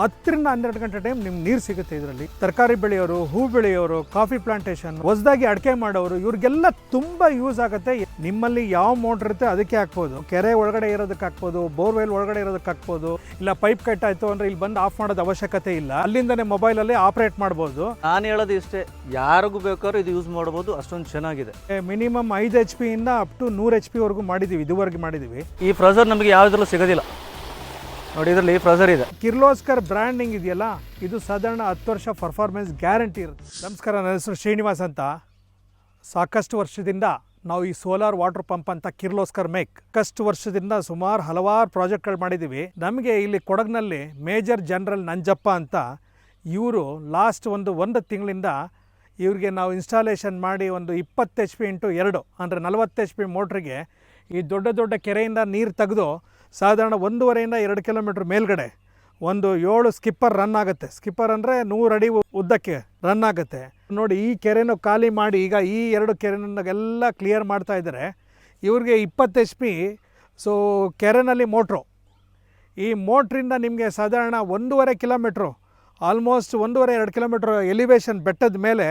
ಹತ್ತರಿಂದ ಹನ್ನೆರಡು ಗಂಟೆ ಟೈಮ್ ನಿಮ್ಗೆ ನೀರು ಸಿಗುತ್ತೆ ಇದರಲ್ಲಿ. ತರಕಾರಿ ಬೆಳೆಯೋರು ಹೂ ಬೆಳೆಯೋರು ಕಾಫಿ ಪ್ಲಾಂಟೇಶನ್ ಹೊಸದಾಗಿ ಅಡಿಕೆ ಮಾಡೋರು ಇವ್ರಿಗೆಲ್ಲ ತುಂಬಾ ಯೂಸ್ ಆಗುತ್ತೆ. ನಿಮ್ಮಲ್ಲಿ ಯಾವ ಮೋಟ್ರ್ ಇರುತ್ತೆ ಅದಕ್ಕೆ ಹಾಕ್ಬೋದು. ಕೆರೆ ಒಳಗಡೆ ಇರೋದಕ್ಕೆ ಹಾಕ್ಬೋದು ಬೋರ್ವೆಲ್ ಒಳಗಡೆ ಇರೋದಕ್ಕೆ ಹಾಕ್ಬೋದು ಇಲ್ಲ ಪೈಪ್ ಕಟ್ ಆಯ್ತು ಅಂದ್ರೆ ಇಲ್ಲಿ ಬಂದು ಆಫ್ ಮಾಡೋದು ಅವಶ್ಯಕತೆ ಇಲ್ಲ. ಅಲ್ಲಿಂದನೇ ಮೊಬೈಲಲ್ಲಿ ಆಪರೇಟ್ ಮಾಡ್ಬೋದು. ನಾನು ಹೇಳೋದು ಇಷ್ಟೇ ಯಾರಿಗೂ ಬೇಕಾದ್ರೂ ಇದು ಯೂಸ್ ಮಾಡ್ಬೋದು ಅಷ್ಟೊಂದು ಚೆನ್ನಾಗಿದೆ. ಮಿನಿಮಮ್ ಐದು ಎಚ್ ಪಿ ಇಂದ ಅಪ್ ಟು ನೂರು ಎಚ್ ಪಿ ವರೆಗೂ ಮಾಡಿದೀವಿ ಇದುವರೆಗೆ ಮಾಡಿದೀವಿ. ಈ ಫ್ರಜರ್ ನಮಗೆ ಯಾವುದ್ರಲ್ಲೂ ಸಿಗೋದಿಲ್ಲ. ನೋಡಿ, ಇದರಲ್ಲಿ ಫ್ರಜರ್ ಇದೆ. ಕಿರ್ಲೋಸ್ಕರ್ ಬ್ರ್ಯಾಂಡಿಂಗ್ ಇದೆಯಲ್ಲ, ಇದು ಸಾಧಾರಣ ಹತ್ತು ವರ್ಷ ಪರ್ಫಾರ್ಮೆನ್ಸ್ ಗ್ಯಾರಂಟಿ ಇರುತ್ತೆ. ನಮಸ್ಕಾರ, ನನ್ನ ಹೆಸರು ಶ್ರೀನಿವಾಸ್ ಅಂತ. ಸಾಕಷ್ಟು ವರ್ಷದಿಂದ ನಾವು ಈ ಸೋಲಾರ್ ವಾಟರ್ ಪಂಪ್ ಅಂತ ಕಿರ್ಲೋಸ್ಕರ್ ಮೇಕ್ ಕಷ್ಟು ವರ್ಷದಿಂದ ಸುಮಾರು ಹಲವಾರು ಪ್ರಾಜೆಕ್ಟ್ಗಳು ಮಾಡಿದ್ದೀವಿ. ನಮಗೆ ಇಲ್ಲಿ ಕೊಡಗಿನಲ್ಲಿ ಮೇಜರ್ ಜನರಲ್ ನಂಜಪ್ಪ ಅಂತ ಇವರು ಲಾಸ್ಟ್ ಒಂದು ಒಂದು ತಿಂಗಳಿಂದ ಇವ್ರಿಗೆ ನಾವು ಇನ್ಸ್ಟಾಲೇಷನ್ ಮಾಡಿ ಒಂದು ಇಪ್ಪತ್ತು ಎಚ್ ಪಿ ಇಂಟು ಎರಡು, ಅಂದರೆ ನಲವತ್ತು ಎಚ್ ಪಿ ಮೋಟ್ರಿಗೆ ಈ ದೊಡ್ಡ ದೊಡ್ಡ ಕೆರೆಯಿಂದ ನೀರು ತೆಗೆದು ಸಾಧಾರಣ ಒಂದೂವರೆಯಿಂದ ಎರಡು ಕಿಲೋಮೀಟ್ರ್ ಮೇಲ್ಗಡೆ ಒಂದು ಏಳು ಸ್ಕಿಪ್ಪರ್ ರನ್ ಆಗುತ್ತೆ. ಸ್ಕಿಪ್ಪರ್ ಅಂದರೆ ನೂರು ಅಡಿ ಉದ್ದಕ್ಕೆ ರನ್ ಆಗುತ್ತೆ. ನೋಡಿ, ಈ ಕೆರೆನೂ ಖಾಲಿ ಮಾಡಿ ಈಗ ಈ ಎರಡು ಕೆರೆನೆಲ್ಲ ಕ್ಲಿಯರ್ ಮಾಡ್ತಾ ಇದ್ದಾರೆ. ಇವ್ರಿಗೆ ಇಪ್ಪತ್ತು ಎಚ್ ಪಿ, ಸೊ ಕೆರೆನಲ್ಲಿ ಮೋಟ್ರು. ಈ ಮೋಟ್ರಿಂದ ನಿಮಗೆ ಸಾಧಾರಣ ಒಂದೂವರೆ ಕಿಲೋಮೀಟ್ರು, ಆಲ್ಮೋಸ್ಟ್ ಒಂದೂವರೆ ಎರಡು ಕಿಲೋಮೀಟ್ರ್ ಎಲಿವೇಶನ್ ಬೆಟ್ಟದ ಮೇಲೆ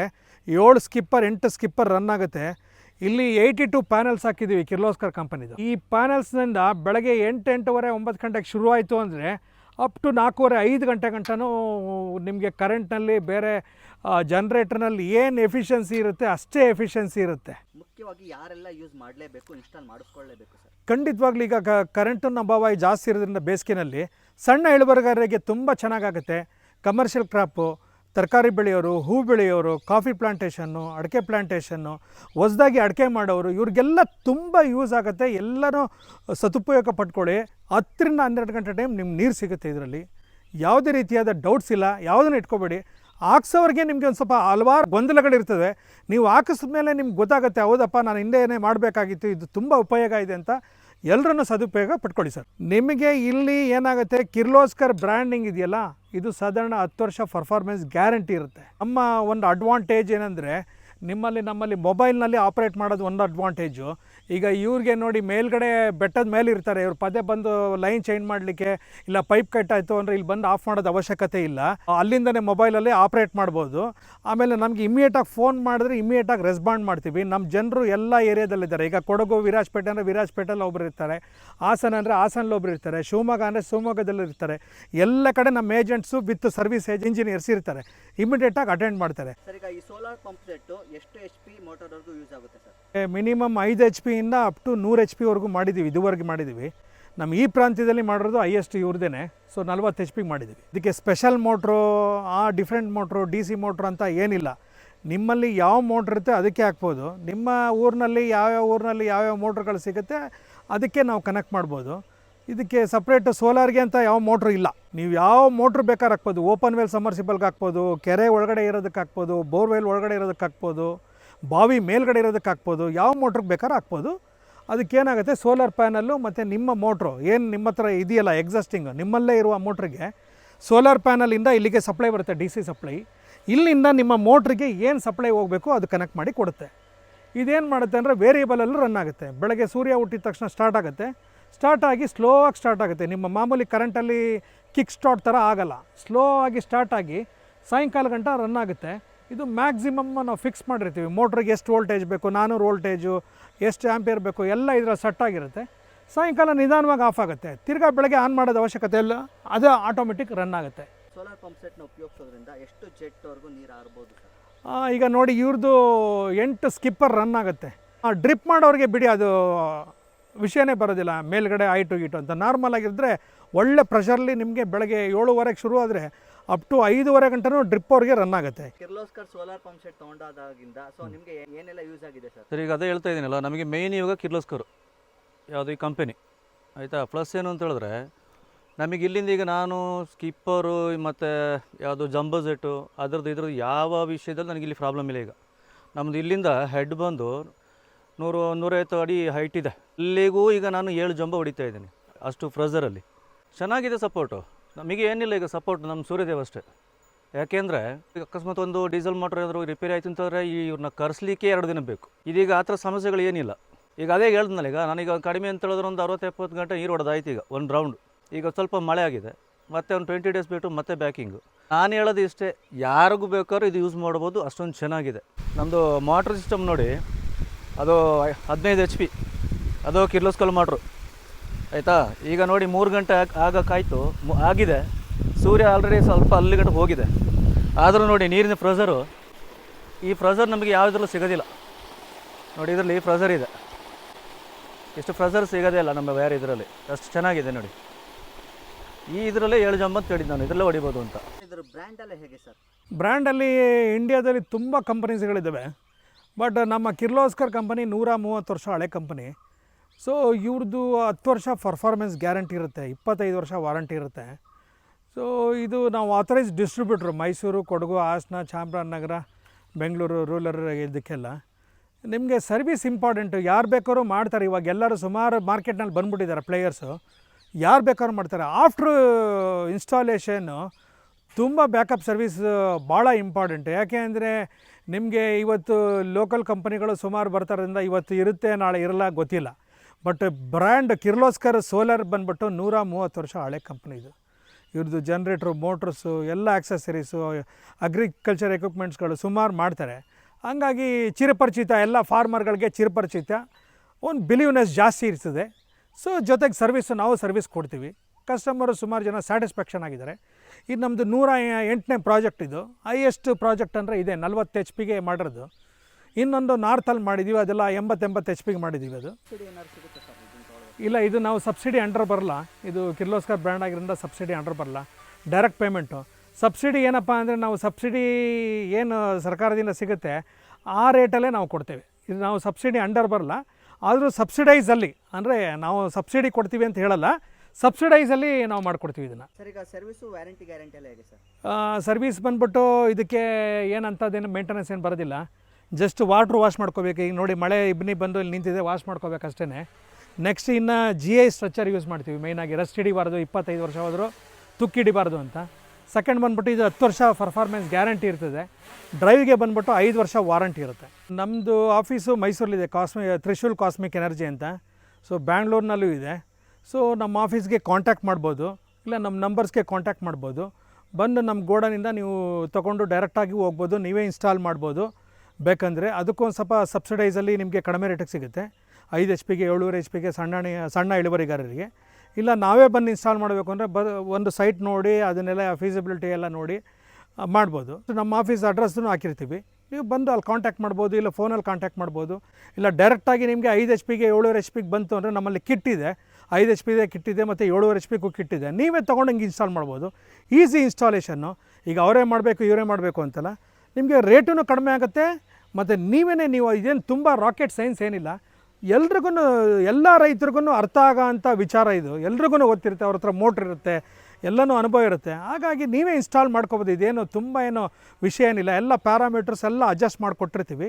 ಏಳು ಸ್ಕಿಪ್ಪರ್, ಎಂಟು ಸ್ಕಿಪ್ಪರ್ ರನ್ ಆಗುತ್ತೆ. ಇಲ್ಲಿ ಏಯ್ಟಿ ಟು ಪ್ಯಾನಲ್ಸ್ ಹಾಕಿದ್ದೀವಿ ಕಿರ್ಲೋಸ್ಕರ್ ಕಂಪನಿದು ಈ ಪ್ಯಾನಲ್ಸ್ನಿಂದ ಬೆಳಗ್ಗೆ ಎಂಟು ಎಂಟೂವರೆ ಒಂಬತ್ತು ಗಂಟೆಗೆ ಶುರುವಾಯಿತು ಅಂದರೆ ಅಪ್ ಟು ನಾಲ್ಕೂವರೆ ಐದು ಗಂಟೆ ಗಂಟನೂ ನಿಮಗೆ ಕರೆಂಟ್ನಲ್ಲಿ ಬೇರೆ ಜನ್ರೇಟರ್ನಲ್ಲಿ ಏನು ಎಫಿಷಿಯನ್ಸಿ ಇರುತ್ತೆ ಅಷ್ಟೇ ಎಫಿಷಿಯನ್ಸಿ ಇರುತ್ತೆ. ಮುಖ್ಯವಾಗಿ ಯಾರೆಲ್ಲ ಯೂಸ್ ಮಾಡಲೇಬೇಕು ಇನ್ಸ್ಟಾಲ್ ಮಾಡಿಸ್ಕೊಳ್ಳೇಬೇಕು ಸರ್? ಖಂಡಿತವಾಗ್ಲೂ ಈಗ ಕ ಕರೆಂಟನ್ನ ಅಭಾವ ಜಾಸ್ತಿ ಇರೋದ್ರಿಂದ ಬೇಸಿಗೆನಲ್ಲಿ ಸಣ್ಣ ಇಳುವರಿಗಾರರಿಗೆ ತುಂಬ ಚೆನ್ನಾಗಾಗುತ್ತೆ. ಕಮರ್ಷಿಯಲ್ ಕ್ರಾಪು ತರಕಾರಿ ಬೆಳೆಯೋರು, ಹೂ ಬೆಳೆಯೋರು ಕಾಫಿ ಪ್ಲಾಂಟೇಷನ್ನು ಅಡಿಕೆ ಪ್ಲಾಂಟೇಷನ್ನು ಹೊಸದಾಗಿ ಅಡಿಕೆ ಮಾಡೋರು, ಇವ್ರಿಗೆಲ್ಲ ತುಂಬ ಯೂಸ್ ಆಗುತ್ತೆ. ಎಲ್ಲರೂ ಸದುಪಯೋಗ ಪಟ್ಕೊಳ್ಳಿ ಹತ್ತರಿಂದ ಹನ್ನೆರಡು ಗಂಟೆ ಟೈಮ್ ನಿಮ್ಗೆ ನೀರು ಸಿಗುತ್ತೆ ಇದರಲ್ಲಿ. ಯಾವುದೇ ರೀತಿಯಾದ ಡೌಟ್ಸ್ ಇಲ್ಲ. ಯಾವುದನ್ನು ಇಟ್ಕೋಬೇಡಿ. ಹಾಕ್ಸೋರಿಗೆ ನಿಮಗೆ ಒಂದು ಸ್ವಲ್ಪ ಹಲವಾರು ಗೊಂದಲಗಳಿರ್ತದೆ ನೀವು ಹಾಕಿಸಿದ ಮೇಲೆ ನಿಮ್ಗೆ ಗೊತ್ತಾಗುತ್ತೆ, ಹೌದಪ್ಪ, ನಾನು ಹಿಂದೆ ಏನೇ ಮಾಡಬೇಕಾಗಿತ್ತು, ಇದು ತುಂಬ ಉಪಯೋಗ ಇದೆ ಅಂತ. ಎಲ್ಲರನ್ನು ಸದುಪಯೋಗ ಪಟ್ಕೊಳ್ಳಿ ಸರ್. ನಿಮಗೆ ಇಲ್ಲಿ ಏನಾಗುತ್ತೆ? ಕಿರ್ಲೋಸ್ಕರ್ ಬ್ರ್ಯಾಂಡಿಂಗ್ ಇದೆಯಲ್ಲ, ಇದು ಸಾಧಾರಣ ಹತ್ತು ವರ್ಷ ಪರ್ಫಾರ್ಮೆನ್ಸ್ ಗ್ಯಾರಂಟಿ ಇರುತ್ತೆ. ನಮ್ಮ ಒಂದು ಅಡ್ವಾಂಟೇಜ್ ಏನಂದರೆ ನಿಮ್ಮಲ್ಲಿ ನಮ್ಮಲ್ಲಿ ಮೊಬೈಲ್ನಲ್ಲಿ ಆಪ್ರೇಟ್ ಮಾಡೋದು ಒಂದು ಅಡ್ವಾಂಟೇಜು. ಈಗ ಇವ್ರಿಗೆ ನೋಡಿ ಮೇಲ್ಗಡೆ ಬೆಟ್ಟದ ಮೇಲೆ ಇರ್ತಾರೆ. ಇವರು ಪದೇ ಬಂದು ಲೈನ್ ಚೇಂಜ್ ಮಾಡಲಿಕ್ಕೆ ಇಲ್ಲ ಪೈಪ್ ಕಟ್ ಆಯಿತು ಅಂದರೆ ಇಲ್ಲಿ ಬಂದು ಆಫ್ ಮಾಡೋದು ಅವಶ್ಯಕತೆ ಇಲ್ಲ. ಅಲ್ಲಿಂದನೇ ಮೊಬೈಲಲ್ಲಿ ಆಪ್ರೇಟ್ ಮಾಡ್ಬೋದು. ಆಮೇಲೆ ನಮಗೆ ಇಮಿಡಿಯೇಟಾಗಿ ಫೋನ್ ಮಾಡಿದ್ರೆ ಇಮಿಡಿಯೇಟಾಗಿ ರೆಸ್ಪಾಂಡ್ ಮಾಡ್ತೀವಿ. ನಮ್ಮ ಜನರು ಎಲ್ಲ ಏರಿಯಾದಲ್ಲಿದ್ದಾರೆ ಈಗ ಕೊಡಗು ವಿರಾಜಪೇಟೆ ಅಂದರೆ ವಿರಾಜಪೇಟೆಯಲ್ಲಿ ಒಬ್ಬರು ಇರ್ತಾರೆ. ಹಾಸನ ಅಂದರೆ ಹಾಸನಲ್ಲಿ ಒಬ್ಬರು ಇರ್ತಾರೆ. ಶಿವಮೊಗ್ಗ ಅಂದರೆ ಶಿವಮೊಗ್ಗದಲ್ಲಿ ಇರ್ತಾರೆ. ಎಲ್ಲ ಕಡೆ ನಮ್ಮ agents with service age engineers ಇರ್ತಾರೆ ಇಮಿಡಿಯೇಟಾಗಿ ಅಟೆಂಡ್ ಮಾಡ್ತಾರೆ. ಸರ್, ಈಗ ಈ ಸೋಲಾರ್ ಪಂಪ್ ಸೆಟ್ಟು ಎಷ್ಟು ಎಚ್ ಪಿ ಮೋಟರ್ವರೆಗೂ ಯೂಸ್ ಆಗುತ್ತೆ ಸರ್? ಮಿನಿಮಮ್ ಐದು ಎಚ್ ಪಿಯಿಂದ ಅಪ್ ಟು ನೂರು ಎಚ್ ಪಿವರೆಗೂ ಮಾಡಿದ್ದೀವಿ ಇದುವರೆಗೆ ಮಾಡಿದ್ದೀವಿ ನಮ್ಮ ಈ ಪ್ರಾಂತ್ಯದಲ್ಲಿ ಮಾಡಿರೋದು ಹೈಯೆಸ್ಟ್ ಇವ್ರದೇ ಸೊ ನಲ್ವತ್ತು ಎಚ್ ಪಿ ಮಾಡಿದ್ದೀವಿ ಇದಕ್ಕೆ ಸ್ಪೆಷಲ್ ಮೋಟ್ರು ಆ different motor D C motor ಅಂತ ಏನಿಲ್ಲ. ನಿಮ್ಮಲ್ಲಿ ಯಾವ ಮೋಟ್ರ್ ಇರುತ್ತೆ ಅದಕ್ಕೆ ಹಾಕ್ಬೋದು. ನಿಮ್ಮ ಊರಿನಲ್ಲಿ ಯಾವ್ಯಾವ ಊರಿನಲ್ಲಿ ಯಾವ್ಯಾವ ಮೋಟ್ರ್ಗಳು ಸಿಗುತ್ತೆ, ಅದಕ್ಕೆ ನಾವು ಕನೆಕ್ಟ್ ಮಾಡ್ಬೋದು. ಇದಕ್ಕೆ ಸಪ್ರೇಟ್ ಸೋಲಾರ್ಗೆ ಅಂತ ಯಾವ ಮೋಟ್ರ್ ಇಲ್ಲ. ನೀವು ಯಾವ ಮೋಟ್ರ್ ಬೇಕಾದ್ರೆ ಹಾಕ್ಬೋದು ಓಪನ್ ವೆಲ್ ಸಮರ್ಸಿಬಲ್ಗೆ ಹಾಕ್ಬೋದು, ಕೆರೆ ಒಳಗಡೆ ಇರೋದಕ್ಕೆ ಹಾಕ್ಬೋದು ಬೋರ್ವೆಲ್ ಒಳಗಡೆ ಇರೋದಕ್ಕೆ ಹಾಕ್ಬೋದು, ಬಾವಿ ಮೇಲ್ಗಡೆ ಇರೋದಕ್ಕೆ ಹಾಕ್ಬೋದು, ಯಾವ ಮೋಟ್ರಿಗೆ ಬೇಕಾದ್ರೆ ಹಾಕ್ಬೋದು. ಅದಕ್ಕೇನಾಗುತ್ತೆ ಸೋಲಾರ್ ಪ್ಯಾನಲ್ಲು ಮತ್ತು ನಿಮ್ಮ ಮೋಟ್ರು ಏನು ನಿಮ್ಮ ಹತ್ರ ಇದೆಯಲ್ಲ ಎಕ್ಸಾಸ್ಟಿಂಗ್ ನಿಮ್ಮಲ್ಲೇ ಇರುವ ಮೋಟ್ರಿಗೆ ಸೋಲಾರ್ ಪ್ಯಾನಲಿಂದ ಇಲ್ಲಿಗೆ ಸಪ್ಲೈ ಬರುತ್ತೆ ಡಿ ಸಿ ಸಪ್ಲೈ ಇಲ್ಲಿಂದ ನಿಮ್ಮ ಮೋಟ್ರಿಗೆ ಏನು ಸಪ್ಲೈ ಹೋಗಬೇಕು ಅದು ಕನೆಕ್ಟ್ ಮಾಡಿ ಕೊಡುತ್ತೆ. ಇದೇನು ಮಾಡುತ್ತೆ ಅಂದರೆ ವೇರಿಯೇಬಲಲ್ಲೂ ರನ್ ಆಗುತ್ತೆ. ಬೆಳಗ್ಗೆ ಸೂರ್ಯ ಹುಟ್ಟಿದ ತಕ್ಷಣ ಸ್ಟಾರ್ಟ್ ಆಗುತ್ತೆ. ಸ್ಟಾರ್ಟ್ ಆಗಿ ಸ್ಲೋ ಆಗಿ ಸ್ಟಾರ್ಟ್ ಆಗುತ್ತೆ. ನಿಮ್ಮ ಮಾಮೂಲಿ ಕರೆಂಟಲ್ಲಿ ಕಿಕ್ ಸ್ಟಾರ್ಟ್ ಥರ ಆಗಲ್ಲ. ಸ್ಲೋ ಆಗಿ ಸ್ಟಾರ್ಟ್ ಆಗಿ ಸಾಯಂಕಾಲ ಗಂಟ ರನ್ ಆಗುತ್ತೆ. ಇದು ಮ್ಯಾಕ್ಸಿಮಮ್ ನಾವು ಫಿಕ್ಸ್ ಮಾಡಿರ್ತೀವಿ. ಮೋಟ್ರಿಗೆ ಎಷ್ಟು ವೋಲ್ಟೇಜ್ ಬೇಕು ನಾನ್ನೂರು ವೋಲ್ಟೇಜು ಎಷ್ಟು ಆ್ಯಂಪಿಯರ್ ಬೇಕು ಎಲ್ಲ ಇದರಲ್ಲಿ ಸೆಟ್ ಆಗಿರುತ್ತೆ. ಸಾಯಂಕಾಲ ನಿಧಾನವಾಗಿ ಆಫ್ ಆಗುತ್ತೆ. ತಿರ್ಗಾ ಬೆಳಗ್ಗೆ ಆನ್ ಮಾಡೋದು ಅವಶ್ಯಕತೆ ಇಲ್ಲ. ಅದು ಆಟೋಮೆಟಿಕ್ ರನ್ ಆಗುತ್ತೆ. ಸೋಲಾರ್ ಪಂಪ್ ಸೆಟ್ನ ಉಪಯೋಗಿಸೋದ್ರಿಂದ ಎಷ್ಟು ಜೆಟ್ವರೆಗೂ ನೀರು ಆರ್ಬೋದು ಈಗ ನೋಡಿ ಇವ್ರದ್ದು ಎಂಟು ಸ್ಕಿಪ್ಪರ್ ರನ್ ಆಗುತ್ತೆ. ಡ್ರಿಪ್ ಮಾಡೋರಿಗೆ ಬಿಡಿ ಅದು ವಿಷಯನೇ ಬರೋದಿಲ್ಲ ಮೇಲ್ಗಡೆ ಐಟು ಗೀಟು ಅಂತ. ನಾರ್ಮಲ್ ಆಗಿದ್ದರೆ ಒಳ್ಳೆ ಪ್ರೆಷರ್ಲಿ ನಿಮಗೆ ಬೆಳಗ್ಗೆ ಏಳುವರೆಗೆ ಶುರು ಆದರೆ ಅಪ್ ಟು ಐದೂವರೆ ಗಂಟೆನೂ ಡ್ರಿಪ್ ಅವ್ರಿಗೆ ರನ್ ಆಗುತ್ತೆ. ಕಿರ್ಲೋಸ್ಕರ್ ಸೋಲಾರ್ ಪಂಪ್ ಸೆಟ್ ತೊಗೊಂಡಾದಾಗಿಂದ ಸೊ ನಿಮಗೆ ಏನೆಲ್ಲ ಯೂಸ್ ಆಗಿದೆ ಸರ್ ಸರ್ ಈಗ ಅದೇ ಹೇಳ್ತಾ ಇದ್ದೀನಲ್ಲ ನಮಗೆ ಮೇಯ್ನ್ ಇವಾಗ ಕಿರ್ಲೋಸ್ಕರ್ ಯಾವುದು ಈ ಕಂಪೆನಿ ಆಯಿತಾ? ಪ್ಲಸ್ ಏನು ಅಂತ ಹೇಳಿದ್ರೆ ನಮಗೆ ಇಲ್ಲಿಂದ ಈಗ ನಾನು ಸ್ಕಿಪ್ಪರು ಮತ್ತು ಯಾವುದು ಜಂಬೋ ಸೆಟ್ಟು ಅದ್ರದ್ದು ಇದ್ರದ್ದು ಯಾವ ವಿಷಯದಲ್ಲಿ ನನಗೆ ಇಲ್ಲಿ ಪ್ರಾಬ್ಲಮ್ ಇಲ್ಲ ಈಗ. ನಮ್ಮದು ಇಲ್ಲಿಂದ ಹೆಡ್ ಬಂದು ನೂರು, ನೂರೈವತ್ತು ಅಡಿ ಹೈಟ್ ಇದೆ. ಅಲ್ಲಿಗೂ ಈಗ ನಾನು ಏಳು ಜಂಬ ಹೊಡಿತಾ ಇದ್ದೀನಿ, ಅಷ್ಟು ಫ್ರೆಝರಲ್ಲಿ ಚೆನ್ನಾಗಿದೆ ಸಪೋರ್ಟು ನಮಗೆ ಏನಿಲ್ಲ ಈಗ ಸಪೋರ್ಟ್ ನಮ್ಮ ಸೂರ್ಯದೇವ್ ಅಷ್ಟೇ. ಯಾಕೆಂದರೆ, ಈಗ ಅಕಸ್ಮಾತ್ ಒಂದು ಡೀಸೆಲ್ ಮೋಟ್ರ್ ಏನಾದರೂ ರಿಪೇರಿ ಆಯಿತು ಅಂತಂದರೆ ಇವ್ರನ್ನ ಕರೆಸ್ಲಿಕ್ಕೆ ಎರಡು ದಿನ ಬೇಕು. ಇದೀಗ ಆ ಥರ ಸಮಸ್ಯೆಗಳು ಏನಿಲ್ಲ. ಈಗ ಅದೇ ಹೇಳ್ದನಲ್ಲ ಈಗ ನಾನೀಗ ಕಡಿಮೆ ಅಂತ ಹೇಳಿದ್ರೆ ಒಂದು ಅರವತ್ತು ಎಪ್ಪತ್ತು ಗಂಟೆ ನೀರು ಹೊಡೆದಾಯ್ತು ಈಗ ಒಂದು ರೌಂಡ್ ಈಗ ಸ್ವಲ್ಪ ಮಳೆ ಆಗಿದೆ. ಮತ್ತೆ ಒಂದು ಟ್ವೆಂಟಿ ಡೇಸ್ ಬಿಟ್ಟು ಮತ್ತೆ ಬ್ಯಾಕಿಂಗು ನಾನು ಹೇಳೋದು ಇಷ್ಟೇ, ಯಾರಿಗೂ ಬೇಕಾದ್ರೂ ಇದು ಯೂಸ್ ಮಾಡ್ಬೋದು, ಅಷ್ಟೊಂದು ಚೆನ್ನಾಗಿದೆ. ನಮ್ಮದು ಮೋಟ್ರ್ ಸಿಸ್ಟಮ್ ನೋಡಿ ಅದು ಹದಿನೈದು ಎಚ್ ಪಿ ಅದು ಕಿರ್ಲೋಸ್ಕಲ್ ಮಾಡ್ರು ಆಯಿತಾ? ಈಗ ನೋಡಿ ಮೂರು ಗಂಟೆ ಆಗ ಕಾಯ್ತು ಮು- ಆಗಿದೆ. ಸೂರ್ಯ ಆಲ್ರೆಡಿ ಸ್ವಲ್ಪ ಅಲ್ಲಿ ಗಂಟೆ ಹೋಗಿದೆ. ಆದರೂ ನೋಡಿ ನೀರಿನ ಪ್ರೆಸರು ಈ ಪ್ರೆಷರ್ ನಮಗೆ ಯಾವುದ್ರಲ್ಲೂ ಸಿಗೋದಿಲ್ಲ. ನೋಡಿ ಇದರಲ್ಲಿ ಪ್ರೆಷರ್ ಇದೆ. ಇಷ್ಟು ಪ್ರೆಷರ್ ಸಿಗೋದೇ ಇಲ್ಲ ನಮ್ಮ ಬೇರೆ ಇದರಲ್ಲಿ. ಅಷ್ಟು ಚೆನ್ನಾಗಿದೆ ನೋಡಿ. ಈ ಇದರಲ್ಲೇ ಏಳು ಜಂಬ ಅಂತ ಹೇಳಿದ್ದು ನಾನು. ಇದರಲ್ಲೇ ಹೊಡಿಬೋದು ಅಂತ. ಇದರ ಬ್ರ್ಯಾಂಡ್ ಎಲ್ಲ ಹೇಗೆ ಸರ್? ಬ್ರ್ಯಾಂಡಲ್ಲಿ ಇಂಡಿಯಾದಲ್ಲಿ ತುಂಬ ಕಂಪನೀಸ್ಗಳಿದ್ದಾವೆ ಬಟ್ ನಮ್ಮ ಕಿರ್ಲೋಸ್ಕರ್ ಕಂಪನಿ ನೂರ ಮೂವತ್ತು ವರ್ಷ ಹಳೆ ಕಂಪನಿ ಸೊ ಇವ್ರದ್ದು ಹತ್ತು ವರ್ಷ ಪರ್ಫಾರ್ಮೆನ್ಸ್ ಗ್ಯಾರಂಟಿ ಇರುತ್ತೆ, ಇಪ್ಪತ್ತೈದು ವರ್ಷ ವಾರಂಟಿ ಇರುತ್ತೆ. ಸೊ ಇದು ನಾವು authorise distributor Mysuru Kodagu Hassan Chamarajanagar Bengaluru rural ಇದಕ್ಕೆಲ್ಲ. ನಿಮಗೆ ಸರ್ವಿಸ್ ಇಂಪಾರ್ಟೆಂಟು ಯಾರು ಬೇಕಾದ್ರೂ ಮಾಡ್ತಾರೆ, ಇವಾಗ ಎಲ್ಲರೂ ಸುಮಾರು ಮಾರ್ಕೆಟ್ನಲ್ಲಿ ಬಂದ್ಬಿಟ್ಟಿದ್ದಾರೆ ಪ್ಲೇಯರ್ಸು ಯಾರು ಬೇಕಾದ್ರೂ ಮಾಡ್ತಾರೆ. ಆಫ್ಟ್ರ್ ಇನ್ಸ್ಟಾಲೇಷನ್ನು ತುಂಬ ಬ್ಯಾಕಪ್ ಸರ್ವಿಸ್ ಭಾಳ ಇಂಪಾರ್ಟೆಂಟ್. ಯಾಕೆ ಅಂದರೆ ನಿಮಗೆ ಇವತ್ತು ಲೋಕಲ್ ಕಂಪನಿಗಳು ಸುಮಾರು ಬರ್ತಾರಿಂದ ಇವತ್ತು ಇರುತ್ತೆ, ನಾಳೆ ಇರಲ್ಲ, ಗೊತ್ತಿಲ್ಲ. ಬಟ್ ಬ್ರ್ಯಾಂಡ್ ಕಿರ್ಲೋಸ್ಕರ್ ಸೋಲಾರ್ ಬಂದ್ಬಿಟ್ಟು ನೂರ ಮೂವತ್ತು ವರ್ಷ ಹಳೆ ಕಂಪ್ನಿ ಇದು. ಇವ್ರದ್ದು ಜನ್ರೇಟ್ರು, ಮೋಟ್ರಸ್ಸು, ಎಲ್ಲ ಆಕ್ಸೆಸರೀಸು, ಅಗ್ರಿಕಲ್ಚರ್ ಎಕ್ವಿಪ್ಮೆಂಟ್ಸ್ಗಳು ಸುಮಾರು ಮಾಡ್ತಾರೆ. ಹಂಗಾಗಿ ಚಿರಪರಿಚಿತ, ಎಲ್ಲ ಫಾರ್ಮರ್ಗಳಿಗೆ ಚಿರಪರಿಚಿತ, ಒಂದು ಬಿಲೀವ್ನೆಸ್ ಜಾಸ್ತಿ ಇರ್ತದೆ. ಸೊ ಜೊತೆಗೆ ಸರ್ವಿಸ್, ನಾವು ಸರ್ವಿಸ್ ಕೊಡ್ತೀವಿ. ಕಸ್ಟಮರು ಸುಮಾರು ಜನ ಸ್ಯಾಟಿಸ್ಫ್ಯಾಕ್ಷನ್ ಆಗಿದ್ದಾರೆ. ಇದು ನಮ್ಮದು ನೂರ ಎಂಟನೇ ಪ್ರಾಜೆಕ್ಟ್ ಇದು. ಹೈಯೆಸ್ಟ್ ಪ್ರಾಜೆಕ್ಟ್ ಅಂದರೆ ಇದೆ ನಲ್ವತ್ತು ಎಚ್ ಪಿಗೆ ಮಾಡಿರೋದು. ಇನ್ನೊಂದು ನಾರ್ತಲ್ಲಿ ಮಾಡಿದ್ದೀವಿ ಅದೆಲ್ಲ ಎಂಬತ್ತೆಂಬತ್ತು ಎಚ್ ಪಿಗೆ ಮಾಡಿದ್ದೀವಿ ಅದು. ಇಲ್ಲ ಇದು ನಾವು ಸಬ್ಸಿಡಿ ಅಂಡರ್ ಬರಲ್ಲ. ಇದು ಕಿರ್ಲೋಸ್ಕರ್ ಬ್ರ್ಯಾಂಡ್ ಆಗಿರೋದ್ರಿಂದ ಸಬ್ಸಿಡಿ ಅಂಡರ್ ಬರಲ್ಲ. ಡೈರೆಕ್ಟ್ ಪೇಮೆಂಟು ಸಬ್ಸಿಡಿ ಏನಪ್ಪ ಅಂದರೆ ನಾವು ಸಬ್ಸಿಡಿ ಏನು ಸರ್ಕಾರದಿಂದ ಸಿಗುತ್ತೆ ಆ ರೇಟಲ್ಲೇ ನಾವು ಕೊಡ್ತೇವೆ. ಇದು ನಾವು ಸಬ್ಸಿಡಿ ಅಂಡರ್ ಬರಲ್ಲ. ಆದರೂ ಸಬ್ಸಿಡೈಸಲ್ಲಿ ಅಂದರೆ ನಾವು ಸಬ್ಸಿಡಿ ಕೊಡ್ತೀವಿ ಅಂತ ಹೇಳಲ್ಲ. ಸಬ್ಸಿಡೈಸಲ್ಲಿ ನಾವು ಮಾಡಿಕೊಡ್ತೀವಿ ಇದನ್ನು. ಸರ್ ಈಗ ಸರ್ವಿಸು ವ್ಯಾರಂಟಿ ಗ್ಯಾರಂಟಿ ಎಲ್ಲ ಹೇಗೆ ಸರ್? ಸರ್ವಿಸ್ ಬಂದ್ಬಿಟ್ಟು ಇದಕ್ಕೆ ಏನಂಥದ್ದೇನು ಮೇಂಟೆನೆನ್ಸ್ ಏನು ಬರೋದಿಲ್ಲ. ಜಸ್ಟ್ ವಾಟ್ರ್ ವಾಶ್ ಮಾಡ್ಕೋಬೇಕು. ಈಗ ನೋಡಿ ಮಳೆ ಇಬ್ಬನಿ ಬಂದು ಇಲ್ಲಿ ನಿಂತಿದೆ ವಾಶ್ ಮಾಡ್ಕೋಬೇಕಷ್ಟೇ ನೆಕ್ಸ್ಟ್ ಇನ್ನು ಜಿ ಐ ಸ್ಟ್ರಕ್ಚರ್ ಯೂಸ್ ಮಾಡ್ತೀವಿ. ಮೇಯ್ನಾಗಿ ರಸ್ಟ್ ಹಿಡಿಬಾರ್ದು ಇಪ್ಪತ್ತೈದು ವರ್ಷ ಹೋದರೂ ತುಕ್ಕಿ ಹಿಡಿಬಾರ್ದು ಅಂತ. ಸೆಕೆಂಡ್ ಬಂದ್ಬಿಟ್ಟು ಇದು ಹತ್ತು ವರ್ಷ ಪರ್ಫಾರ್ಮೆನ್ಸ್ ಗ್ಯಾರಂಟಿ ಇರ್ತದೆ. ಡ್ರೈವ್ಗೆ ಬಂದ್ಬಿಟ್ಟು ಐದು ವರ್ಷ ವಾರಂಟಿ ಇರುತ್ತೆ. ನಮ್ಮದು ಆಫೀಸು ಮೈಸೂರಲ್ಲಿದೆ ಕಾಸ್ಮಿ ತ್ರಿಶೂಲ್ ಕಾಸ್ಮಿಕ್ ಎನರ್ಜಿ ಅಂತ. ಸೊ ಬ್ಯಾಂಗ್ಳೂರ್ನಲ್ಲೂ ಇದೆ. ಸೊ ನಮ್ಮ ಆಫೀಸ್ಗೆ ಕಾಂಟ್ಯಾಕ್ಟ್ ಮಾಡ್ಬೋದು. ಇಲ್ಲ, ನಮ್ಮ ನಂಬರ್ಸ್ಗೆ ಕಾಂಟ್ಯಾಕ್ಟ್ ಮಾಡ್ಬೋದು. ಬಂದು ನಮ್ಮ ಗೋಡನಿಂದ ನೀವು ತೊಗೊಂಡು ಡೈರೆಕ್ಟಾಗಿ ಹೋಗ್ಬೋದು. ನೀವೇ ಇನ್ಸ್ಟಾಲ್ ಮಾಡ್ಬೋದು. ಬೇಕಂದರೆ ಅದಕ್ಕೊಂದು ಸ್ವಲ್ಪ ಸಬ್ಸಿಡೈಸಲ್ಲಿ ನಿಮಗೆ ಕಡಿಮೆ ರೇಟಿಗೆ ಸಿಗುತ್ತೆ. ಐದು ಎಚ್ ಪಿಗೆ ಏಳುವರೆ ಎಚ್ ಪಿಗೆ ಸಣ್ಣ ಸಣ್ಣ ಇಳುವರಿಗಾರರಿಗೆ. ಇಲ್ಲ, ನಾವೇ ಬಂದು ಇನ್ಸ್ಟಾಲ್ ಮಾಡಬೇಕು ಅಂದರೆ ಬ ಒಂದು ಸೈಟ್ ನೋಡಿ, ಅದನ್ನೆಲ್ಲ ಫೀಸಿಬಿಲಿಟಿ ಎಲ್ಲ ನೋಡಿ ಮಾಡ್ಬೋದು. ನಮ್ಮ ಆಫೀಸ್ ಅಡ್ರೆಸ್ಸನ್ನು ಹಾಕಿರ್ತೀವಿ. ನೀವು ಬಂದು ಅಲ್ಲಿ ಕಾಂಟ್ಯಾಕ್ಟ್ ಮಾಡ್ಬೋದು, ಇಲ್ಲ ಫೋನಲ್ಲಿ ಕಾಂಟ್ಯಾಕ್ಟ್ ಮಾಡ್ಬೋದು. ಇಲ್ಲ ಡೈರೆಕ್ಟಾಗಿ ನಿಮಗೆ ಐದು ಎಚ್ ಪಿಗೆ ಏಳುವರೆ ಎಚ್ ಪಿಗೆ ಬಂತು ಅಂದರೆ ನಮ್ಮಲ್ಲಿ ಕಿಟ್ ಇದೆ. ಐದು ಎಚ್ ಪಿದೆ ಕಿಟ್ ಇದೆ ಮತ್ತು ಏಳುವರೆ ಎಚ್ ಪಿಗೂ ಕಿಟ್ಟಿದೆ. ನೀವೇ ತೊಗೊಂಡು ಹಂಗೆ ಇನ್ಸ್ಟಾಲ್ ಮಾಡ್ಬೋದು. ಈಸಿ ಇನ್ಸ್ಟಾಲೇಷನ್ನು ಈಗ ಅವರೇ ಮಾಡಬೇಕು, ಇವರೇ ಮಾಡಬೇಕು ಅಂತಲ್ಲ, ನಿಮಗೆ ರೇಟೂ ಕಡಿಮೆ ಆಗುತ್ತೆ, ಮತ್ತು ನೀವೇ ನೀವು ಇದೇನು ತುಂಬ ರಾಕೆಟ್ ಸೈನ್ಸ್ ಏನಿಲ್ಲ ಎಲ್ರಿಗೂ ಎಲ್ಲ ರೈತರಿಗೂ ಅರ್ಥ ಆಗೋ ವಿಚಾರ ಇದು. ಎಲ್ರಿಗೂ ಗೊತ್ತಿರುತ್ತೆ, ಅವ್ರ ಹತ್ರ ಮೋಟ್ರ್ ಇರುತ್ತೆ, ಎಲ್ಲನೂ ಅನುಭವ ಇರುತ್ತೆ. ಹಾಗಾಗಿ ನೀವೇ ಇನ್ಸ್ಟಾಲ್ ಮಾಡ್ಕೋಬೋದು. ಇದೇನು ತುಂಬ ಏನು ವಿಷಯ ಏನಿಲ್ಲ. ಎಲ್ಲ ಪ್ಯಾರಾಮೀಟರ್ಸ್ ಎಲ್ಲ ಅಡ್ಜಸ್ಟ್ ಮಾಡಿಕೊಟ್ಟಿರ್ತೀವಿ.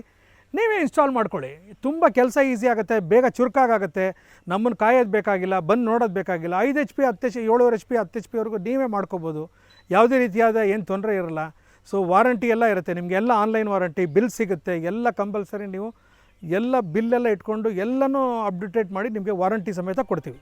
ನೀವೇ ಇನ್ಸ್ಟಾಲ್ ಮಾಡ್ಕೊಳ್ಳಿ. ತುಂಬ ಕೆಲಸ ಈಸಿ ಆಗುತ್ತೆ, ಬೇಗ ಚುರುಕಾಗುತ್ತೆ ನಮ್ಮನ್ನು ಕಾಯೋದು ಬೇಕಾಗಿಲ್ಲ, ಬಂದು ನೋಡೋದು ಬೇಕಾಗಿಲ್ಲ. ಐದು ಎಚ್ ಪಿ ಹತ್ತು ಎಚ್ ಏಳುವರೆ ಎಚ್ ಪಿ ಹತ್ತು ಎಚ್ ಪಿವರೆಗೂ ನೀವೇ ಮಾಡ್ಕೋಬೋದು. ಯಾವುದೇ ರೀತಿಯಾದ ಏನು ತೊಂದರೆ ಇರಲ್ಲ. ಸೊ ವಾರಂಟಿ ಎಲ್ಲ ಇರುತ್ತೆ. ನಿಮಗೆ ಎಲ್ಲ ಆನ್ಲೈನ್ ವಾರಂಟಿ ಬಿಲ್ ಸಿಗುತ್ತೆ. ಎಲ್ಲ ಕಂಪಲ್ಸರಿ ನೀವು ಎಲ್ಲ ಬಿಲ್ಲೆಲ್ಲ ಇಟ್ಕೊಂಡು ಎಲ್ಲನೂ ಅಪ್ಡೇಟ್ ಮಾಡಿ ನಿಮಗೆ ವಾರಂಟಿ ಸಮೇತ ಕೊಡ್ತೀವಿ.